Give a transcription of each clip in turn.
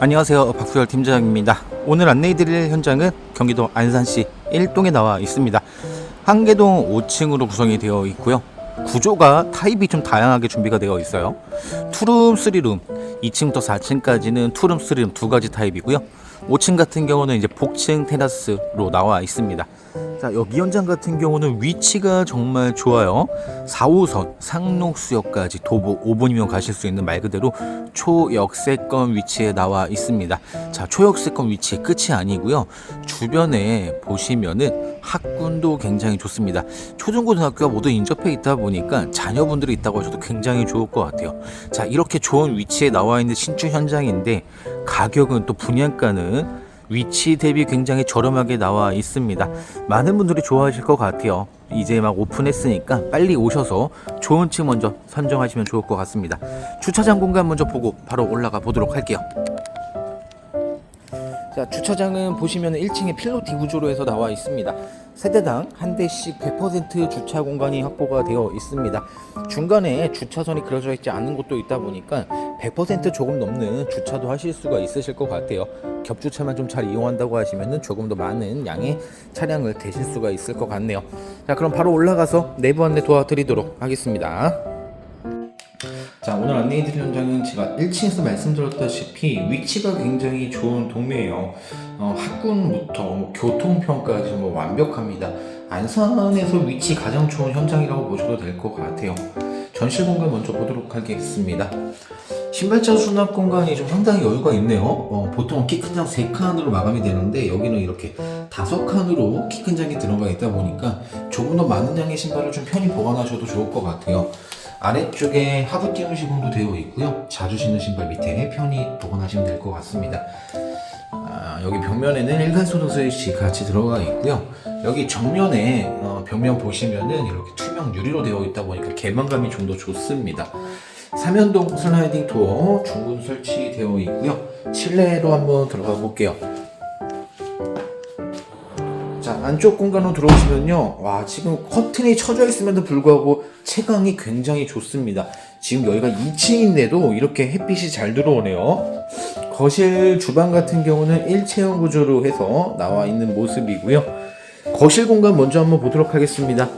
안녕하세요. 박수열 팀장입니다. 오늘 안내해드릴 현장은 경기도 안산시 1동에 나와 있습니다. 한계동 5층으로 구성이 되어 있고요. 구조가 타입이 좀 다양하게 준비가 되어 있어요. 투룸, 쓰리룸 2층부터 4층까지는 투룸, 쓰리룸 두 가지 타입이고요. 5층 같은 경우는 이제 복층 테라스로 나와 있습니다. 자 여기 현장 같은 경우는 위치가 정말 좋아요. 4호선 상록수역까지 도보 5분이면 가실 수 있는 말 그대로 초역세권 위치에 나와 있습니다. 자 초역세권 위치 끝이 아니고요. 주변에 보시면은 학군도 굉장히 좋습니다 초중고등학교가 모두 인접해 있다 보니까 자녀분들이 있다고 하셔도 굉장히 좋을 것 같아요 자 이렇게 좋은 위치에 나와 있는 신축 현장인데 가격은 또 분양가는 위치 대비 굉장히 저렴하게 나와 있습니다. 많은 분들이 좋아하실 것 같아요. 이제 막 오픈했으니까 빨리 오셔서 좋은 층 먼저 선정하시면 좋을 것 같습니다. 주차장 공간 먼저 보고 바로 올라가 보도록 할게요. 자, 주차장은 보시면 1층에 필로티 구조로 해서 나와 있습니다. 세대당 한 대씩 100% 주차 공간이 확보가 되어 있습니다. 중간에 주차선이 그려져 있지 않은 곳도 있다 보니까 100% 조금 넘는 주차도 하실 수가 있으실 것 같아요. 겹주차만 좀 잘 이용한다고 하시면 조금 더 많은 양의 차량을 대실 수가 있을 것 같네요. 자, 그럼 바로 올라가서 내부 안내 도와드리도록 하겠습니다. 자 오늘 안내해드릴 현장은 제가 1층에서 말씀드렸다시피 위치가 굉장히 좋은 동네예요. 어, 학군부터 뭐 교통편까지 뭐 완벽합니다. 안산에서 위치 가장 좋은 현장이라고 보셔도 될 것 같아요. 전실 공간 먼저 보도록 하겠습니다. 신발장 수납 공간이 좀 상당히 여유가 있네요. 어, 보통 키 큰 장 3칸으로 마감이 되는데 여기는 이렇게 5칸으로 키 큰 장이 들어가 있다 보니까 조금 더 많은 양의 신발을 좀 편히 보관하셔도 좋을 것 같아요 아래쪽에 하부 띄움 시공도 되어 있고요. 자주 신는 신발 밑에 편히 보관하시면 될 것 같습니다. 아, 여기 벽면에는 일간소등 스위치 같이 들어가 있고요. 여기 정면에 어, 벽면 보시면은 이렇게 투명 유리로 되어 있다 보니까 개방감이 좀 더 좋습니다. 삼연동 슬라이딩 도어 중군 설치되어 있고요. 실내로 한번 들어가 볼게요. 자 안쪽 공간으로 들어오시면요. 와 지금 커튼이 쳐져 있음에도 불구하고 채광이 굉장히 좋습니다. 지금 여기가 2층인데도 이렇게 햇빛이 잘 들어오네요. 거실 주방 같은 경우는 일체형 구조로 해서 나와 있는 모습이고요. 거실 공간 먼저 한번 보도록 하겠습니다.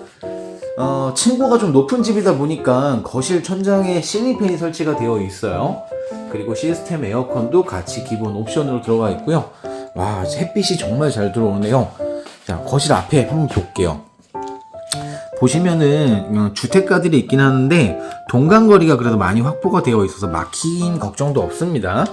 어, 층고가 좀 높은 집이다 보니까 거실 천장에 실링팬이 설치가 되어 있어요. 그리고 시스템 에어컨도 같이 기본 옵션으로 들어가 있고요. 와 햇빛이 정말 잘 들어오네요 자, 거실 앞에 한번 볼게요. 보시면은 어, 주택가들이 있긴 하는데 동간거리가 그래도 많이 확보가 되어 있어서 막힌 걱정도 없습니다.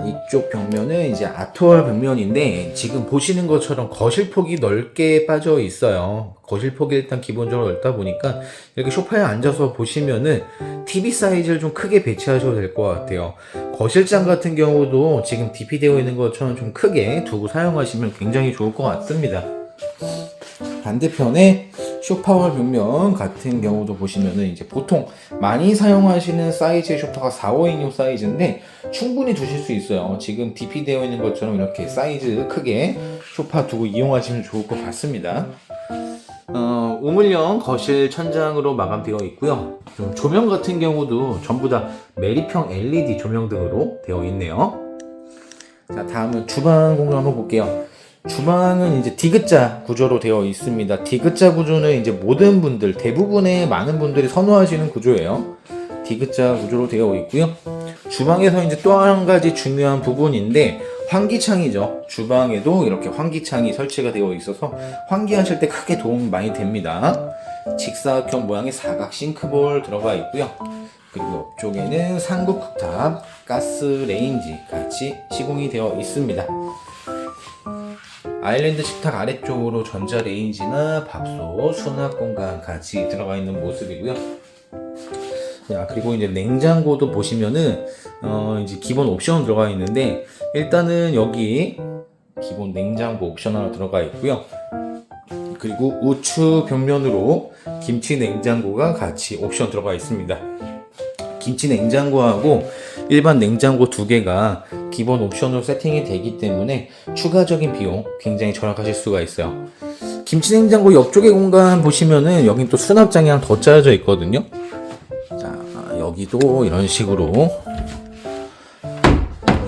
자, 이쪽 벽면은 이제 아트월 벽면인데 지금 보시는 것처럼 거실 폭이 넓게 빠져 있어요. 거실 폭이 일단 기본적으로 넓다 보니까 이렇게 소파에 앉아서 보시면은 TV 사이즈를 좀 크게 배치하셔도 될 것 같아요. 거실장 같은 경우도 지금 DP 되어 있는 것처럼 좀 크게 두고 사용하시면 굉장히 좋을 것 같습니다. 반대편에 쇼파월 벽면 같은 경우도 보시면은 이제 보통 많이 사용하시는 사이즈의 쇼파가 4, 5인용 사이즈인데 충분히 두실 수 있어요. 지금 DP 되어 있는 것처럼 이렇게 사이즈 크게 쇼파 두고 이용하시면 좋을 것 같습니다. 어, 우물형 거실 천장으로 마감되어 있고요. 좀 조명 같은 경우도 전부 다 메리평 LED 조명 등으로 되어 있네요. 자, 다음은 주방 공간 한번 볼게요. 주방은 이제 디귿자 구조로 되어 있습니다. 디귿자 구조는 이제 모든 분들, 대부분의 많은 분들이 선호하시는 구조예요. 디귿자 구조로 되어 있고요. 주방에서 이제 또 한 가지 중요한 부분인데 환기창이죠. 주방에도 이렇게 환기창이 설치가 되어 있어서 환기하실 때 크게 도움 많이 됩니다. 직사각형 모양의 사각 싱크볼 들어가 있고요. 그리고 옆쪽에는 상급 쿡탑, 가스 레인지 같이 시공이 되어 있습니다. 아일랜드 식탁 아래쪽으로 전자레인지나 밥솥, 수납 공간 같이 들어가 있는 모습이고요. 자, 그리고 이제 냉장고도 보시면은, 어, 이제 기본 옵션 들어가 있는데, 일단은 여기 기본 냉장고 옵션 하나 들어가 있고요. 그리고 우측 벽면으로 김치 냉장고가 같이 옵션 들어가 있습니다. 김치 냉장고하고 일반 냉장고 두 개가 기본 옵션으로 세팅이 되기 때문에 추가적인 비용 굉장히 절약하실 수가 있어요. 김치 냉장고 옆쪽의 공간 보시면은 여긴 또 수납장이 하나 더 짜여져 있거든요. 자, 여기도 이런 식으로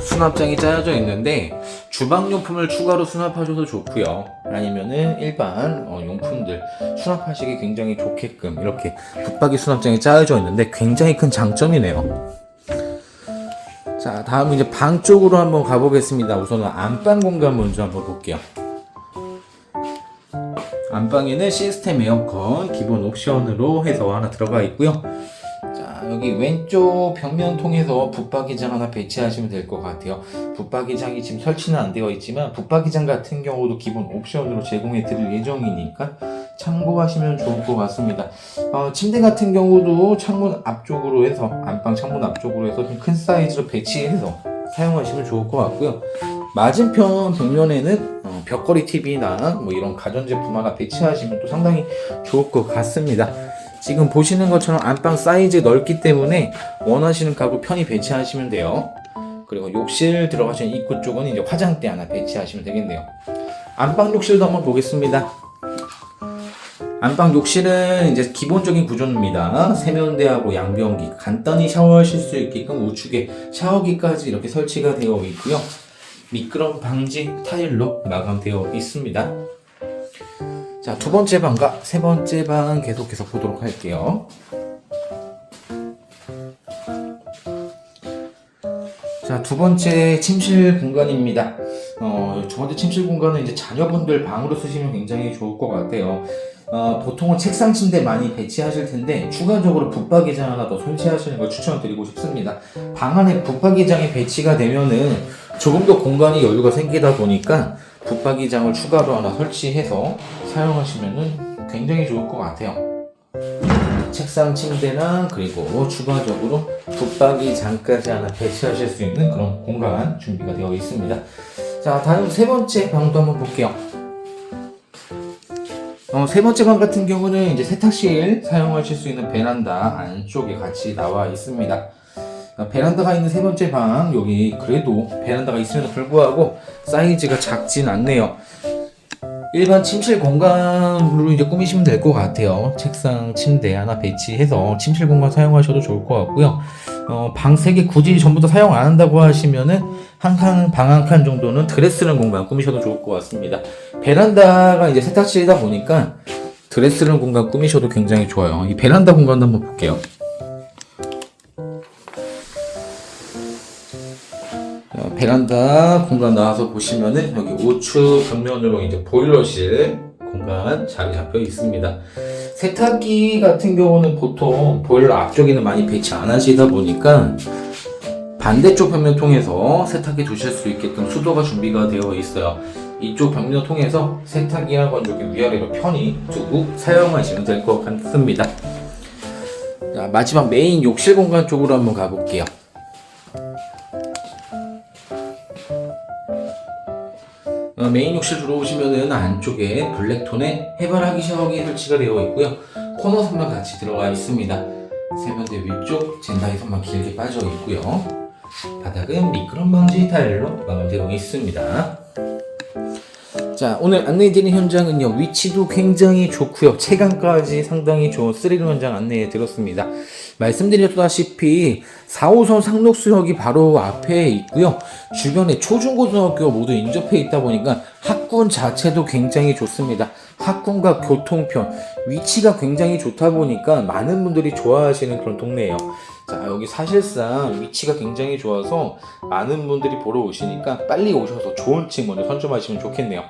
수납장이 짜여져 있는데 주방용품을 추가로 수납하셔도 좋고요. 아니면은 일반 어, 용품들 수납하시기 굉장히 좋게끔 이렇게 붙박이 수납장이 짜여져 있는데 굉장히 큰 장점이네요. 자, 다음 이제 방 쪽으로 한번 가보겠습니다. 우선은 안방 공간 먼저 한번 볼게요. 안방에는 시스템 에어컨 기본 옵션으로 해서 하나 들어가 있고요. 자, 여기 왼쪽 벽면 통해서 붙박이장 하나 배치하시면 될 것 같아요. 붙박이장이 지금 설치는 안 되어 있지만 붙박이장 같은 경우도 기본 옵션으로 제공해 드릴 예정이니까 참고하시면 좋을 것 같습니다. 어, 침대 같은 경우도 창문 앞쪽으로 해서 안방 창문 앞쪽으로 해서 좀 큰 사이즈로 배치해서 사용하시면 좋을 것 같고요. 맞은편 벽면에는 어, 벽걸이 TV나 뭐 이런 가전제품 하나 배치하시면 또 상당히 좋을 것 같습니다. 지금 보시는 것처럼 안방 사이즈 넓기 때문에 원하시는 가구 편히 배치하시면 돼요. 그리고 욕실 들어가시는 입구 쪽은 이제 화장대 하나 배치하시면 되겠네요. 안방 욕실도 한번 보겠습니다. 안방 욕실은 이제 기본적인 구조입니다. 세면대하고 양변기, 간단히 샤워하실 수 있게끔 우측에 샤워기까지 이렇게 설치가 되어 있고요. 미끄럼 방지 타일로 마감되어 있습니다. 자, 두 번째 방과 세 번째 방 계속해서 보도록 할게요. 자, 두 번째 침실 공간입니다. 어, 두 번째 침실 공간은 이제 자녀분들 방으로 쓰시면 굉장히 좋을 것 같아요. 어, 보통은 책상 침대 많이 배치하실 텐데 추가적으로 붙박이장 하나 더 설치하시는 걸 추천드리고 싶습니다. 방 안에 붙박이장이 배치가 되면은 조금 더 공간이 여유가 생기다 보니까 붙박이장을 추가로 하나 설치해서 사용하시면은 굉장히 좋을 것 같아요. 책상 침대랑 그리고 추가적으로 붙박이장까지 하나 배치하실 수 있는 그런 공간 준비가 되어 있습니다. 자, 다음 세 번째 방도 한번 볼게요. 어, 세 번째 방 같은 경우는 이제 세탁실 사용하실 수 있는 베란다 안쪽에 같이 나와 있습니다. 어, 베란다가 있는 세 번째 방 여기 그래도 베란다가 있음에도 불구하고 사이즈가 작진 않네요. 일반 침실 공간으로 이제 꾸미시면 될 것 같아요. 책상, 침대 하나 배치해서 침실 공간 사용하셔도 좋을 것 같고요. 어, 방세개 굳이 전부 다 사용 안 한다고 하시면은 한 칸, 방 한 칸 정도는 드레스룸 공간 꾸미셔도 좋을 것 같습니다. 베란다가 이제 세탁실이다 보니까 드레스룸 공간 꾸미셔도 굉장히 좋아요. 이 베란다 공간도 한번 볼게요. 자, 베란다 공간 나와서 보시면은 여기 우측 벽면으로 이제 보일러실 공간 자리 잡혀 있습니다. 세탁기 같은 경우는 보통 보일러 앞쪽에는 많이 배치 안 하시다 보니까 반대쪽 벽면 통해서 세탁기 두실 수 있게끔 수도가 준비가 되어 있어요. 이쪽 벽면 통해서 세탁기하고 여기 위아래로 편히 두고 사용하시면 될 것 같습니다. 자, 마지막 메인 욕실 공간 쪽으로 한번 가볼게요. 어, 메인 욕실 들어오시면은 안쪽에 블랙톤의 해바라기 샤워기 설치가 되어 있고요. 코너 선만 같이 들어가 있습니다. 세면대 위쪽 젠다이 선만 길게 빠져 있고요. 바닥은 미끄럼 방지 타일로 마감되어 있습니다. 자, 오늘 안내해드린 현장은요, 위치도 굉장히 좋고요. 체감까지 상당히 좋은 스리룸 현장 안내해 드렸습니다. 말씀드렸다시피 4호선 상록수역이 바로 앞에 있고요. 주변에 초중고등학교 모두 인접해 있다 보니까 학군 자체도 굉장히 좋습니다. 학군과 교통편, 위치가 굉장히 좋다 보니까 많은 분들이 좋아하시는 그런 동네예요. 자, 여기 사실상 위치가 굉장히 좋아서 많은 분들이 보러 오시니까 빨리 오셔서 좋은 층 먼저 선점하시면 좋겠네요.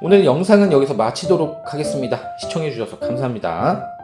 오늘 영상은 여기서 마치도록 하겠습니다. 시청해주셔서 감사합니다.